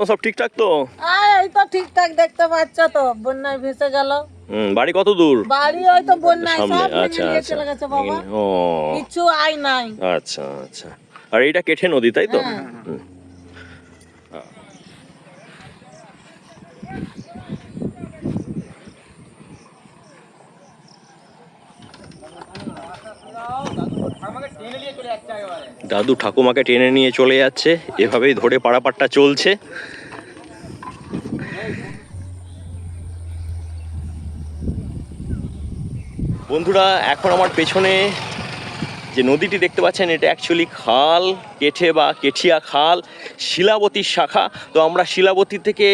ও, সব ঠিকঠাক তো? এই তো ঠিকঠাক দেখতে পাচ্ছ তো বন্যায় ভেসে গেল। হুম বাড়ি কত দূর? বাড়ি ওই তো বন্যায় সব আচ্ছা আচ্ছা। চলে গেছে বাবা। ও। কিছু আয় নাই। আচ্ছা আচ্ছা। আর এইটা কেঠে নদী তাই তো? দাদু ঠাকুমাকে টেনে নিয়ে চলে যাচ্ছে। এভাবেই ধরে পাড়াপাট্টা চলছে। বন্ধুরা, এখন আমার পেছনে যে নদীটি দেখতে পাচ্ছেন, এটা অ্যাকচুয়ালি খাল, কেঠে বা কেঠিয়া খাল শিলাবতীর শাখা। তো আমরা শিলাবতী থেকে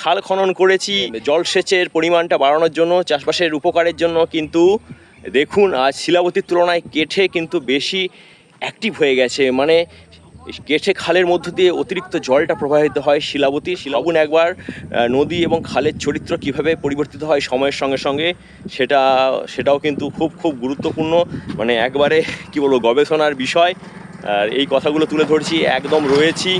খাল খনন করেছি। জলসেচের পরিমাণটা বাড়ানোর জন্য, চাষবাসের উপকারের জন্য কিন্তু দেখুন, আজ শিলাবতীর তুলনায় কেঠে কিন্তু বেশি অ্যাক্টিভ হয়ে গেছে। মানে কেঠে খালের মধ্য দিয়ে অতিরিক্ত জলটা প্রবাহিত হয় শিলাবতী। শিলাবন একবার নদী এবং খালের চরিত্র কীভাবে পরিবর্তিত হয় সময়ের সঙ্গে সঙ্গে, সেটা, সেটাও কিন্তু খুব খুব গুরুত্বপূর্ণ। মানে একবারে, কি বলব, গবেষণার বিষয়। আর এই কথাগুলো তুলে ধরছি, একদম রয়েছি।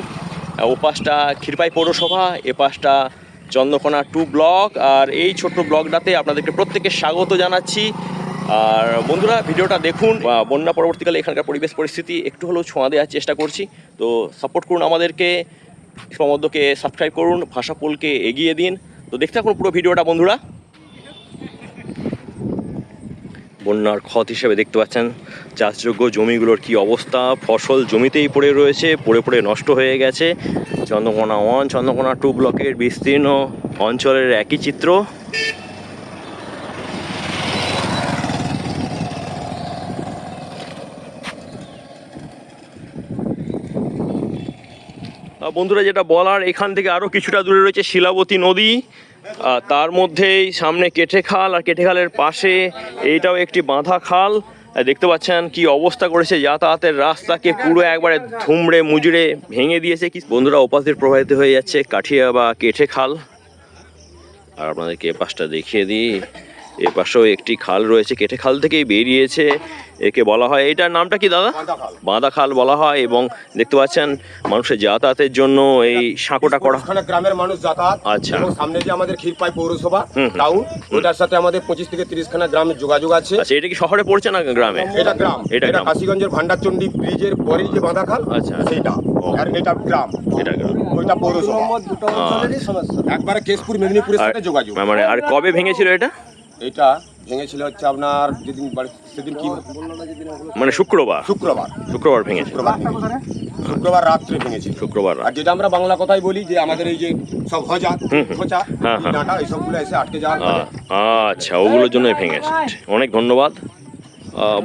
ও পাশটা ক্ষীরপাই পৌরসভা এ পাশটা চন্দ্রকোনা টু ব্লক আর এই ছোট্ট ব্লকটাতে আপনাদেরকে প্রত্যেককে স্বাগত জানাচ্ছি। আর বন্ধুরা, ভিডিওটা দেখুন। বন্যা পরবর্তীকালে এখানকার পরিবেশ পরিস্থিতি, একটু হলেও ছোঁয়া দেওয়ার চেষ্টা করছি। তো সাপোর্ট করুন আমাদেরকে সমদ্রকে সাবস্ক্রাইব করুন, ভাষা পোলকে এগিয়ে দিন। তো দেখতে থাকুন পুরো ভিডিওটা, বন্ধুরা। বন্যার ক্ষত হিসেবে দেখতে পাচ্ছেন। চাষযোগ্য জমিগুলোর কি অবস্থা? ফসল জমিতেই পড়ে রয়েছে, পড়ে পড়ে নষ্ট হয়ে গেছে। চন্দ্রকোনা ওয়ান, চন্দ্রকোনা টু ব্লকের বিস্তীর্ণ অঞ্চলের একই চিত্র। বন্ধুরা, যেটা বলার, এখান থেকে আরও কিছুটা দূরে রয়েছে শিলাবতী নদী। তার মধ্যেই সামনে কেঠে খাল, আর কেঠে খালের পাশে এইটাও একটি বাঁধা খাল। দেখতে পাচ্ছেন কি অবস্থা করেছে যাতায়াতের রাস্তাকে, পুরো একবারে ধুমড়ে মুজড়ে ভেঙে দিয়েছে। কি বন্ধুরা, ওপাশ দিয়ে প্রবাহিত হয়ে যাচ্ছে কাঠিয়া বা কেঠে খাল। আর আপনাদেরকে পাশটা দেখিয়ে দিই। এ পাশেও একটি খাল রয়েছে কেটে খাল থেকেই বেরিয়েছে একে বলা হয়। এটার নামটা কি দাদা? বাঁদা খাল বলা হয় এবং দেখতে পাচ্ছেন মানুষের যাতায়াতের জন্য এই সাঁকোটা করা। ওখানে গ্রামের মানুষ যাতায়াত আচ্ছা। সামনে যে আমাদের ক্ষীরপাই পৌরসভা। টাউন ওটার সাথে আমাদের পঁচিশ থেকে তিরিশ খানা গ্রামের যোগাযোগ আছে। আচ্ছা এটা কি শহরে পড়ছে না গ্রামে? এটা গ্রাম। এটা কাশিগঞ্জের ভান্ডারচন্ডী ব্রিজের পরে যে বাঁধা খাল আচ্ছা, আচ্ছা। সেইটা। আর এটা গ্রাম। এটা গ্রাম। ওইটা পৌরসভা। একবারে কেশপুর মেদিনীপুরের সাথে যোগাযোগ। মানে আর কবে ভেঙেছিল এটা? এটা ভেঙেছিল হচ্ছে আপনার যেদিন সেদিন কি মানে শুক্রবার। শুক্রবার। শুক্রবার ভেঙে শুক্রবার। শুক্রবার রাত্রে ভেঙেছিল। শুক্রবার আর যেটা আমরা বাংলা কথাই বলি যে আমাদের এই যে সব হজা। খোঁচা হ্যাঁ, হ্যাঁ। ডাঁটা এইসবগুলো এসে আটকে যাওয়ার আচ্ছা ওগুলোর জন্যই ভেঙেছে। অনেক ধন্যবাদ।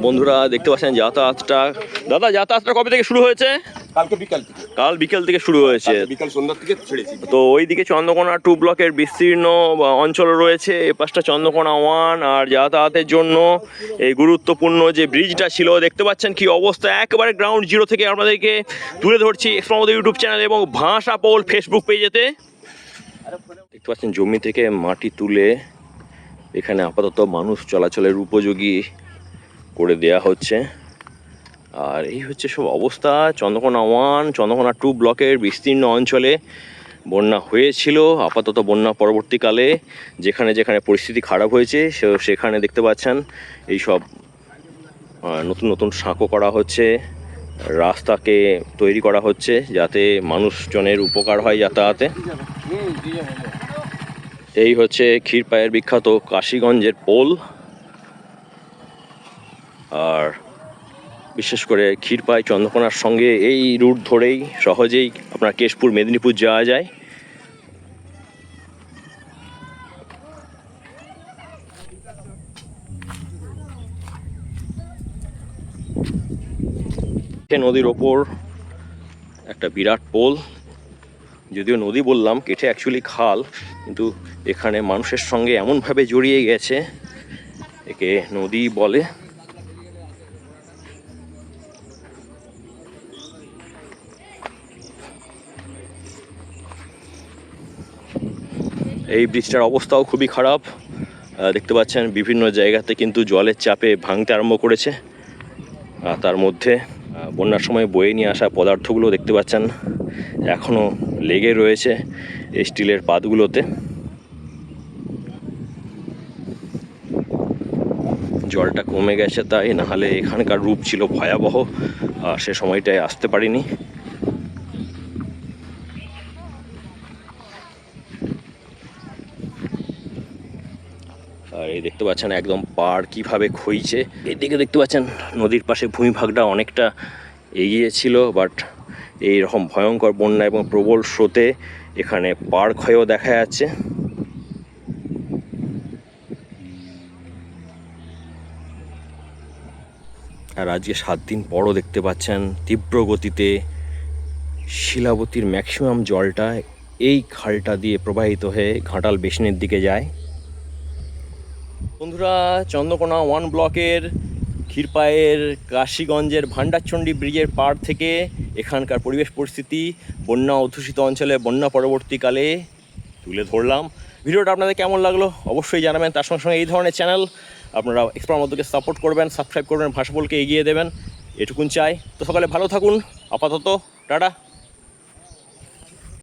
বন্ধুরা দেখতে পাচ্ছেন যাতায়াতটা। দাদা যাতায়াতটা কবে থেকে শুরু হয়েছে? কালকে বিকাল থেকে। কাল বিকেল থেকে শুরু হয়েছে। বিকাল সন্ধ্যার থেকে ছেড়েছি। তো ওইদিকে চন্দ্রকোনা টু ব্লকের বিস্তীর্ণ অঞ্চল রয়েছে। এ পাশটা চন্দ্রকোনা ওয়ান আর যাতায়াতের জন্য এই গুরুত্বপূর্ণ যে ব্রিজটা ছিল দেখতে পাচ্ছেন কি অবস্থা? একেবারে গ্রাউন্ড জিরো থেকে আপনাদেরকে তুলে ধরছি এক্সপ্রমোদ ইউটিউব চ্যানেল এবং ভাষা পোল ফেসবুক পেজেতে দেখতে পাচ্ছেন জমি থেকে মাটি তুলে এখানে আপাতত মানুষ চলাচলের উপযোগী করে দেয়া হচ্ছে। আর এই হচ্ছে সব অবস্থা। চন্দ্রকোনা ওয়ান চন্দ্রকোনা টু ব্লকের বিস্তীর্ণ অঞ্চলে বন্যা হয়েছিল। আপাতত বন্যা পরবর্তীকালে যেখানে যেখানে পরিস্থিতি খারাপ হয়েছে, সে- সেখানে দেখতে পাচ্ছেন এই সব নতুন নতুন সাঁকো করা হচ্ছে, রাস্তাকে তৈরি করা হচ্ছে যাতে মানুষজনের উপকার হয় যাতায়াতে। এই হচ্ছে ক্ষীরপায়ের বিখ্যাত কাশীগঞ্জের পোল। আর বিশেষ করে ক্ষীরপাই, চন্দ্রকোনার সঙ্গে এই রুট ধরেই সহজেই আপনার কেশপুর, মেদিনীপুর যাওয়া যায়। নদীর ওপর একটা বিরাট পোল। যদিও নদী বললাম, কেটে অ্যাকচুয়ালি খাল, কিন্তু এখানে মানুষের সঙ্গে এমনভাবে জড়িয়ে গেছে, একে নদী বলে। এই ব্রিজটার অবস্থাও খুবই খারাপ। দেখতে পাচ্ছেন বিভিন্ন জায়গাতে কিন্তু জলের চাপে ভাঙতে আরম্ভ করেছে। তার মধ্যে বন্যার সময় বয়ে নিয়ে আসা পদার্থগুলো দেখতে পাচ্ছেন এখনও লেগে রয়েছে স্টিলের পাতগুলোতে। জলটা কমে গেছে তাই, নাহলে এখানকার রূপ ছিল ভয়াবহ সে সময়টায় আসতে পারিনি। আর এই দেখতে পাচ্ছেন একদম পাড় কীভাবে খইছে এদিকে দেখতে পাচ্ছেন নদীর পাশে ভূমিভাগটা অনেকটা এগিয়ে ছিল বাট এই রকম ভয়ঙ্কর বন্যা এবং প্রবল স্রোতে এখানে পাড় ক্ষয়ও দেখা যাচ্ছে। আর আজকে সাত দিন পরও দেখতে পাচ্ছেন তীব্র গতিতে শিলাবতীর ম্যাক্সিমাম জলটা এই খালটা দিয়ে প্রবাহিত হয়ে ঘাটাল বেসিনের দিকে যায়। বন্ধুরা, চন্দ্রকোনা ওয়ান ব্লকের ক্ষীরপায়ের কাশীগঞ্জের ভান্ডারচণ্ডী ব্রিজের পাড় থেকে এখানকার পরিবেশ পরিস্থিতি বন্যা অধ্যুষিত অঞ্চলে বন্যা পরবর্তীকালে তুলে ধরলাম। ভিডিওটা আপনাদের কেমন লাগল অবশ্যই জানাবেন। তার সঙ্গে সঙ্গে এই ধরনের চ্যানেল আপনারা এক্সপ্লোর মধ্যে সাপোর্ট করবেন, সাবস্ক্রাইব করবেন, ভাষা বলকে এগিয়ে দেবেন, এটুকুন চাই। তো সকালে ভালো থাকুন, আপাতত, টাটা।